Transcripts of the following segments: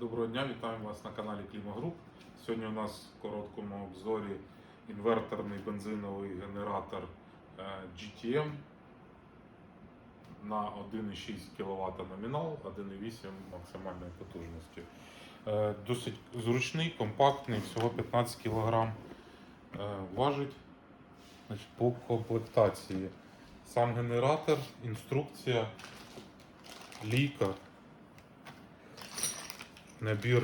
Доброго дня, вітаємо вас на каналі Клімагруп. Сьогодні у нас в короткому обзорі інверторний бензиновий генератор е, GTM на 1,6 кВт номінал, 1,8 максимальної потужності. Е, Досить зручний, компактний, всього 15 кг важить. Значить, по комплектації сам генератор, інструкція, лійка набір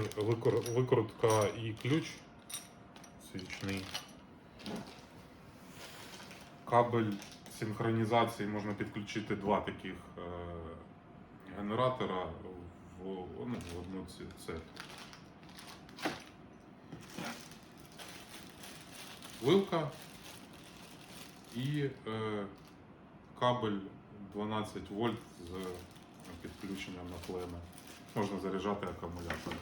викрутка і ключ свічний. Кабель синхронізації можна підключити два таких е, генератора в, ну, в одну цепь. Вилка і е, кабель 12 вольт з підключенням на клеми можна заряджати акумулятор.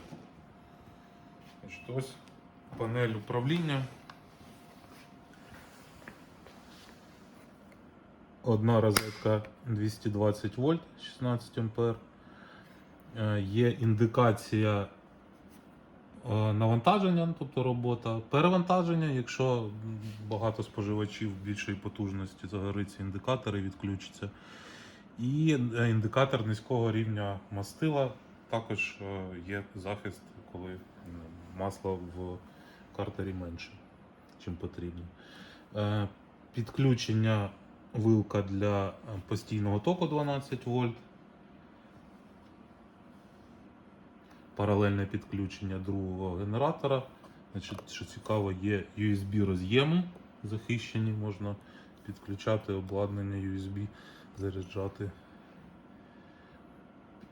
Ось панель управління. Одна розетка 220 вольт 16 ампер. Е, Є індикація е, навантаження, тобто робота, перевантаження, якщо багато споживачів більшої потужності загориться індикатор і відключиться. І е, індикатор низького рівня мастила. Також е, є захист, коли м, масла в картері менше, чим потрібно. Е, Підключення вилка для е, постійного току 12 вольт. Паралельне підключення другого генератора. Значить, що цікаво, є USB роз'єми захищені, можна підключати обладнання USB, заряджати.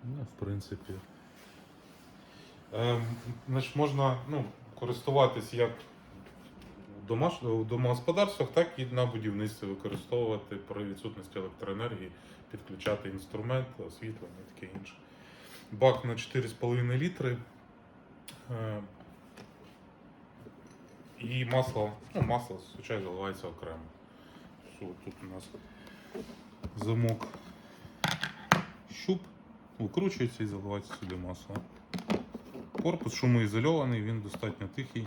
Ну, в принципі. Ем, значить, можна ну, користуватись як у домогосподарствах, так і на будівництві використовувати при відсутності електроенергії, підключати інструмент, освітлення і таке інше. Бак на 4,5 літри. Е, І масло, ну, масло звичайно заливається окремо. Тут у нас замок щуп, викручується і заливається сюди масло. Корпус шумоізольований, він достатньо тихий.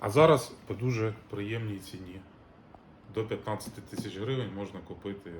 А зараз по дуже приємній ціні. До 15 тисяч гривень можна купити